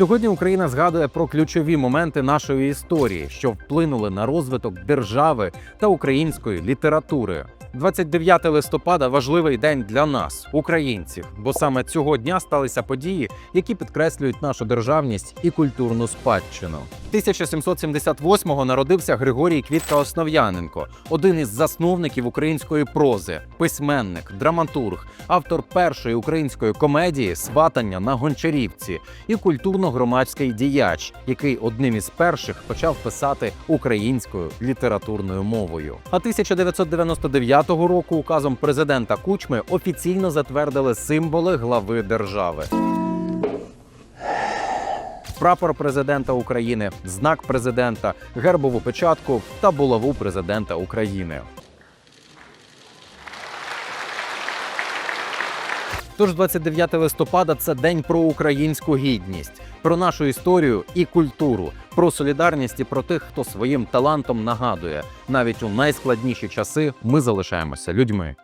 Сьогодні Україна згадує про ключові моменти нашої історії, що вплинули на розвиток держави та української літератури. 29 листопада важливий день для нас, українців, бо саме цього дня сталися події, які підкреслюють нашу державність і культурну спадщину. 1778-го народився Григорій Квітка Основ'яненко, один із засновників української прози, письменник, драматург, автор першої української комедії Сватання на Гончарівці і культурно-громадський діяч, який одним із перших почав писати українською літературною мовою. А 1999 року указом президента Кучми офіційно затвердили символи глави держави. Прапор президента України, знак президента, гербову печатку та булаву президента України. Тож 29 листопада це день про українську гідність, про нашу історію і культуру, про солідарність і про тих, хто своїм талантом нагадує. Навіть у найскладніші часи ми залишаємося людьми.